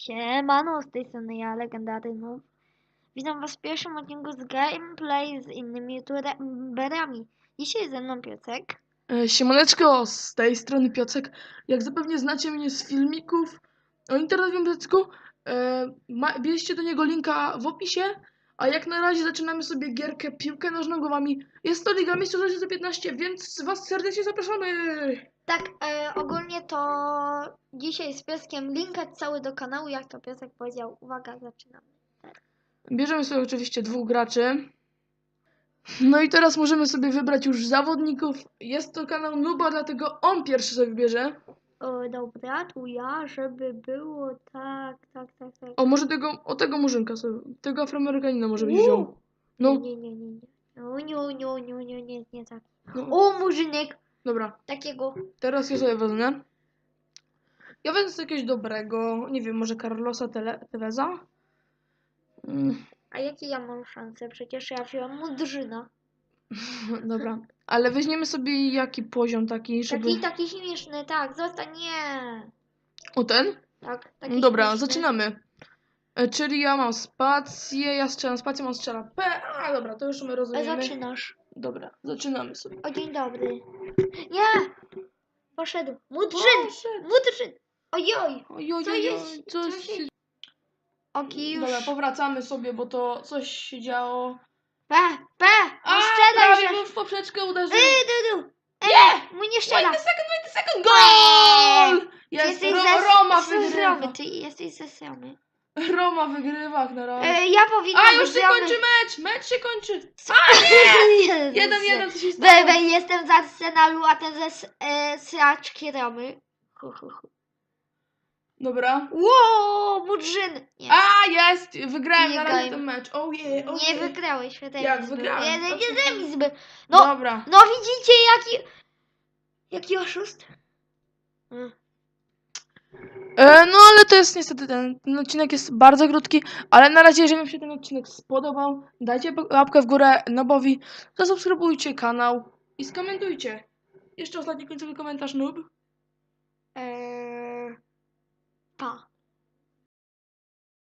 Siemano, z tej strony ja, Legendarynów. Witam was w pierwszym odcinku z gameplay z innymi youtuberami. Dzisiaj ze mną Piocek. E, Siemaneczko, z tej strony Piocek. Jak zapewne znacie mnie z filmików o internetowym Piocku, e, ma, do niego linka w opisie, a jak na razie zaczynamy sobie gierkę piłkę nożną głowami. Jest to Liga Mistrzów 2015, więc was serdecznie zapraszamy! Tak, e, ogólnie to dzisiaj z Pioskiem linkać cały do kanału, jak to Piosek powiedział. Uwaga, zaczynamy. Bierzemy sobie oczywiście dwóch graczy. No i teraz możemy sobie wybrać już zawodników. Jest to kanał Nuba, dlatego on pierwszy sobie wybierze. O, dobra, tu ja, żeby było tak, tak, tak, tak. O, może tego, o tego murzynka sobie, tego afroamerykanina może byś wziął. No, Nie, nie, nie, nie. No, nie, nie, nie, nie, nie, nie, tak. no. O, murzynek! Dobra. Takiego. Teraz ja sobie wezmę. Ja wezmę sobie jakiegoś dobrego, nie wiem, może Carlosa Tele Teveza? Mm, A jakie ja mam szanse? Przecież ja wziąłem mudrzyna. dobra. Ale weźmiemy sobie jaki poziom taki, żeby... Taki, taki śmieszny, tak, zostań, nie. O ten? Tak, taki Dobra, śmieszny. zaczynamy. E, czyli ja mam spację, ja strzelam spację, on strzela P. A dobra, to już my rozumiemy. Zaczynasz. Dobra, zaczynamy sobie. O, dzień dobry. Nie! Poszedł. Mudrzyn! Poszedł. Mudrzyn! Ojoj! Ojoj, Co ojoj, jest? co się- Oki już. Dobra, powracamy sobie, bo to coś się działo. P, P! A, Nie strzelaj prawie się! mu w poprzeczkę uderzył. Ej, du, du! Nie! Mu nie strzela! Wait a second, wait a second, goal! Jest, Jesteś Ro zes- Roma wygrywa. Ty jesteś zesrany. Roma wygrywa jak na razie. E, ja powinnam A, już być się zdrowy. kończy mecz! Mecz się kończy! Jezus. Jeden, jeden, co się stało? Bebe, jestem z Arsenalu, a ten ze e, Sraczki Romy. Hu, hu, hu. Dobra. Wow, Mudrzyn! Nie, A, jest! Wygrałem Nie na razie ten mecz. Oh yeah, oh nie yeah. wygrałeś. remis Jak był. wygrałem? Nie, nie, remis był. No, Dobra. no widzicie jaki... Jaki oszust? Mm. E, no ale to jest niestety ten, ten odcinek jest bardzo krótki, ale na razie jeżeli wam się ten odcinek spodobał, dajcie łapkę w górę Nobowi, zasubskrybujcie kanał i skomentujcie. Jeszcze ostatni końcowy komentarz noob.